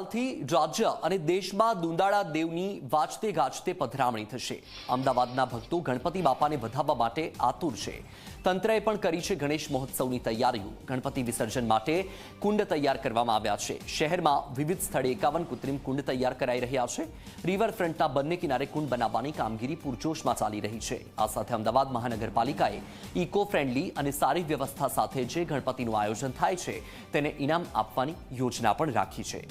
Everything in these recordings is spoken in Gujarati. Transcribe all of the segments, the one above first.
આવતીકાલથી રાજ્ય અને દેશમાં દુંદાળા દેવની વાજતે ગાજતે પધરામણી થશે. અમદાવાદના ભક્તો ગણપતિ બાપાને વધાવવા માટે આતુર છે. તંત્રએ પણ કરી છે ગણેશ મહોત્સવની તૈયારીઓ. ગણપતિ વિસર્જન માટે કુંડ તૈયાર કરવામાં આવ્યા છે. શહેરમાં વિવિધ સ્થળે એકાવન કૃત્રિમ કુંડ તૈયાર કરાઈ રહ્યા છે. રિવરફ્રન્ટના બંને કિનારે કુંડ બનાવવાની કામગીરી પૂરજોશમાં ચાલી રહી છે. આ સાથે અમદાવાદ મહાનગરપાલિકાએ ઇકો ફ્રેન્ડલી અને સારી વ્યવસ્થા સાથે જે ગણપતિનું આયોજન થાય છે, તેને ઇનામ આપવાની યોજના પણ રાખી છે.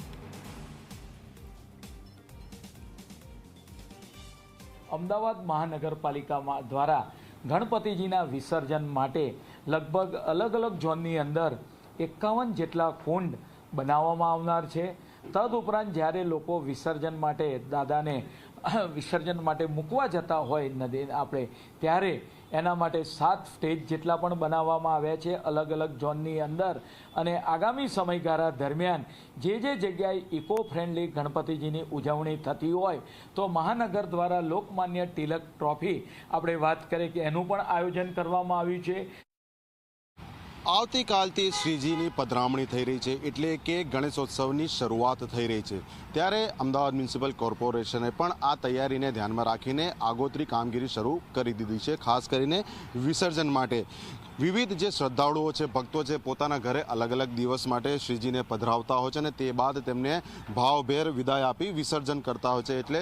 અમદાવાદ મહાનગરપાલિકા દ્વારા ગણપતિજીના વિસર્જન માટે લગભગ અલગ અલગ ઝોનની અંદર એકાવન જેટલા કુંડ બનાવવામાં આવનાર છે. તદઉપરાંત જ્યારે લોકો વિસર્જન માટે દાદાને વિસર્જન માટે મૂકવા જતા હોય નદી આપણે, ત્યારે એના માટે સાત સ્ટેજ જેટલા પણ બનાવવામાં આવ્યા છે અલગ અલગ ઝોનની અંદર. અને આગામી સમયગાળા દરમિયાન જે જે જગ્યાએ ઇકો ફ્રેન્ડલી ગણપતિજીની ઉજવણી થતી હોય, તો મહાનગર દ્વારા લોકમાન્ય તિલક ટ્રોફી આપણે વાત કરીએ કે એનું પણ આયોજન કરવામાં આવ્યું છે. આવતીકાલથી શ્રીજીની પધરામણી થઈ રહી છે એટલે કે ગણેશોત્સવની શરૂઆત થઈ રહી છે. ત્યારે અમદાવાદ મ્યુનિસિપલ કોર્પોરેશને પણ આ તૈયારીને ધ્યાનમાં રાખીને આગોતરી કામગીરી શરૂ કરી દીધી છે, ખાસ કરીને વિસર્જન માટે. વિવિધ જે શ્રદ્ધાળુઓ છે, ભક્તો છે, પોતાના ઘરે અલગ અલગ દિવસ માટે શ્રીજીને પધરાવતા હોય છે અને તે બાદ તેમને ભાવભેર વિદાય આપી વિસર્જન કરતા હોય છે. એટલે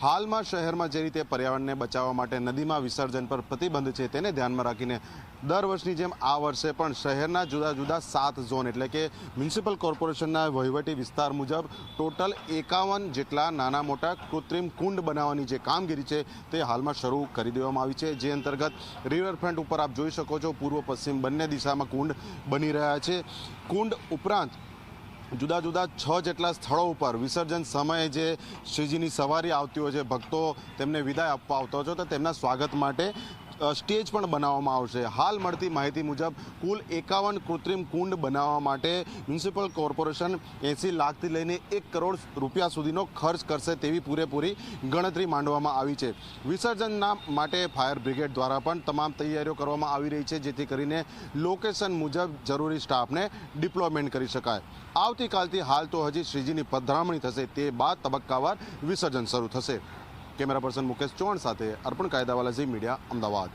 હાલમાં શહેરમાં જે રીતે પર્યાવરણને બચાવવા માટે નદીમાં વિસર્જન પર પ્રતિબંધ છે, તેને ધ્યાનમાં રાખીને દર વર્ષની જેમ આ વર્ષે પણ શહેરના જુદા જુદા સાત ઝોન એટલે કે મ્યુનિસિપલ કોર્પોરેશનના વહીવટી વિસ્તાર મુજબ ટોટલ એકાવન જેટલા નાના મોટા કૃત્રિમ કુંડ બનાવવાની જે કામગીરી છે, તે હાલમાં શરૂ કરી દેવામાં આવી છે. જે અંતર્ગત રિવરફ્રન્ટ ઉપર આપ જોઈ શકો છો, પૂર્વ પશ્ચિમ બંને દિશામાં કુંડ બની રહ્યા છે. કુંડ ઉપરાંત જુદા જુદા છ જેટલા સ્થળો ઉપર વિસર્જન સમયે જે શ્રીજીની સવારી આવતી હોય છે, ભક્તો તેમને વિદાય આપવા આવતા હોય છે, તો તેમના સ્વાગત માટે સ્ટેજ પણ બનાવવામાં આવશે. હાલ મળતી માહિતી મુજબ, કુલ એકાવન કૃત્રિમ કુંડ બનાવવા માટે મ્યુનિસિપલ કોર્પોરેશન એંસી લાખથી લઈને એક કરોડ રૂપિયા સુધીનો ખર્ચ કરશે તેવી પૂરેપૂરી ગણતરી માંડવામાં આવી છે. વિસર્જનના માટે ફાયર બ્રિગેડ દ્વારા પણ તમામ તૈયારીઓ કરવામાં આવી રહી છે, જેથી કરીને લોકેશન મુજબ જરૂરી સ્ટાફને ડિપ્લોયમેન્ટ કરી શકાય. આવતીકાલથી હાલ તો હજી શ્રીજીની પધરામણી થશે, તે બાદ તબક્કાવાર વિસર્જન શરૂ થશે. કેમેરા પર્સન મુકેશ ચૌહાણ સાથે અર્પણ કાયદાવાલા ઝી મીડિયા અમદાવાદ.